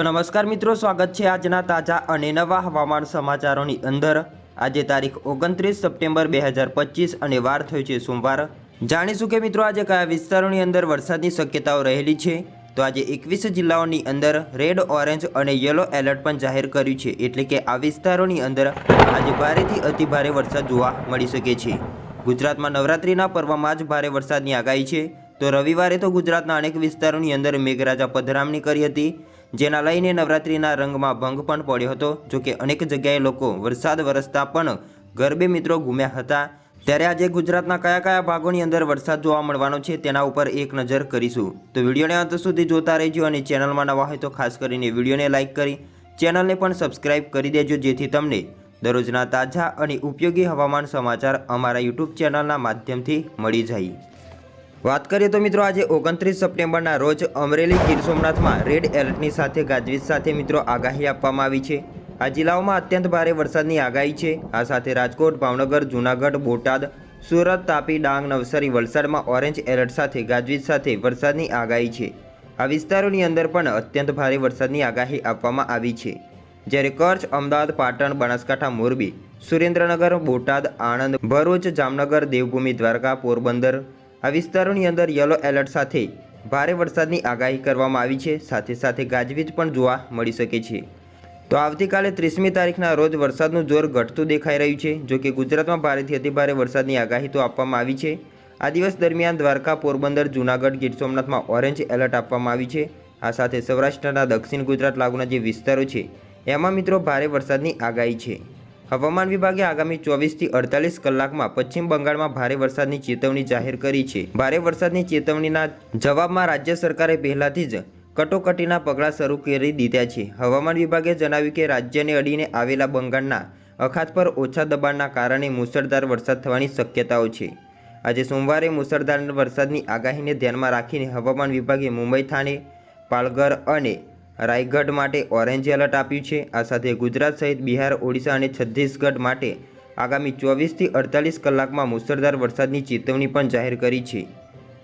તો નમસ્કાર મિત્રો, સ્વાગત છે આજના તાજા અને નવા હવામાન સમાચારોની અંદર. આજે તારીખ ઓગણત્રીસ સપ્ટેમ્બર બે હજાર પચીસ અને વાર થયો છે સોમવાર. જાણીશું કે મિત્રો, આજે કયા વિસ્તારોની અંદર વરસાદની શક્યતાઓ રહેલી છે? તો આજે એકવીસ જિલ્લાઓની અંદર રેડ, ઓરેન્જ અને યલો એલર્ટ પણ જાહેર કર્યું છે. એટલે કે આ વિસ્તારોની અંદર આજે ભારેથી અતિભારે વરસાદ જોવા મળી શકે છે. ગુજરાતમાં નવરાત્રિના પર્વમાં જ ભારે વરસાદની આગાહી છે. તો રવિવારે તો ગુજરાતના અનેક વિસ્તારોની અંદર મેઘરાજા પધરામણી કરી હતી. જેના લઈને નવરાત્રિના રંગમાં ભંગ પણ પડ્યો હતો. જો કે અનેક જગ્યાએ લોકો વરસાદ વરસતા પણ ગરબે મિત્રો ઘૂમ્યા હતા. ત્યારે આજે ગુજરાતના કયા કયા ભાગોની અંદર વરસાદ જોવા મળવાનો છે તેના ઉપર એક નજર કરીશું. તો વિડીયોને અંત સુધી જોતા રહેજો અને ચેનલમાં નવા હોય તો ખાસ કરીને વિડીયોને લાઇક કરી, ચેનલને પણ સબસ્ક્રાઇબ કરી દેજો જેથી તમને દરરોજના તાજા અને ઉપયોગી હવામાન સમાચાર અમારા યુટ્યુબ ચેનલના માધ્યમથી મળી જાય. વાત કરીએ તો મિત્રો આજે ઓગણત્રીસ સપ્ટેમ્બરના રોજ અમરેલી ગીર સોમનાથમાં રેડ એલર્ટની સાથે ગાજવીજ સાથે મિત્રો આગાહી આપવામાં આવી છે. આ જિલ્લાઓમાં અત્યંત ભારે વરસાદની આગાહી છે. આ સાથે રાજકોટ, ભાવનગર, જૂનાગઢ, બોટાદ, સુરત, તાપી, ડાંગ, નવસારી, વલસાડમાં ઓરેન્જ એલર્ટ સાથે ગાજવીજ સાથે વરસાદની આગાહી છે. આ વિસ્તારોની અંદર પણ અત્યંત ભારે વરસાદની આગાહી આપવામાં આવી છે. જ્યારે કચ્છ, અમદાવાદ, પાટણ, બનાસકાંઠા, મોરબી, સુરેન્દ્રનગર, બોટાદ, આણંદ, ભરૂચ, જામનગર, દેવભૂમિ, દ્વારકા, પોરબંદર આ વિસ્તારોની અંદર યલો એલર્ટ સાથે ભારે વરસાદની આગાહી કરવામાં આવી છે. સાથે સાથે ગાજવીજ પણ જોવા મળી શકે છે. તો આવતીકાલે ત્રીસમી તારીખના રોજ વરસાદનું જોર ઘટતું દેખાઈ રહ્યું છે, જો કે ગુજરાતમાં ભારેથી અતિભારે વરસાદની આગાહી તો આપવામાં આવી છે. આ દિવસ દરમિયાન દ્વારકા, પોરબંદર, જૂનાગઢ, ગીર સોમનાથમાં ઓરેન્જ એલર્ટ આપવામાં આવી છે. આ સાથે સૌરાષ્ટ્રના દક્ષિણ ગુજરાત લાગુના જે વિસ્તારો છે, એમાં મિત્રો ભારે વરસાદની આગાહી છે. હવામાન વિભાગે આગામી ચોવીસથી અડતાલીસ કલાકમાં પશ્ચિમ બંગાળમાં ભારે વરસાદની ચેતવણી જાહેર કરી છે. ભારે વરસાદની ચેતવણીના જવાબમાં રાજ્ય સરકારે પહેલાથી જ કટોકટીના પગલાં શરૂ કરી દીધા છે. હવામાન વિભાગે જણાવ્યું કે, રાજ્યને અડીને આવેલા બંગાળના અખાત પર ઓછા દબાણના કારણે મુસળધાર વરસાદ થવાની શક્યતાઓ છે. આજે સોમવારે મુસળધાર વરસાદની આગાહીને ધ્યાનમાં રાખીને હવામાન વિભાગે મુંબઈ થાણે, પાલઘર અને રાયગઢ માટે ઓરેન્જ એલર્ટ આપ્યું છે. આ સાથે ગુજરાત સહિત બિહાર, ઓડિશા અને છત્તીસગઢ માટે આગામી ચોવીસથી અડતાલીસ કલાકમાં મુસળધાર વરસાદની ચેતવણી પણ જાહેર કરી છે.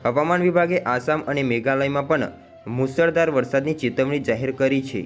હવામાન વિભાગે આસામ અને મેઘાલયમાં પણ મુસળધાર વરસાદની ચેતવણી જાહેર કરી છે.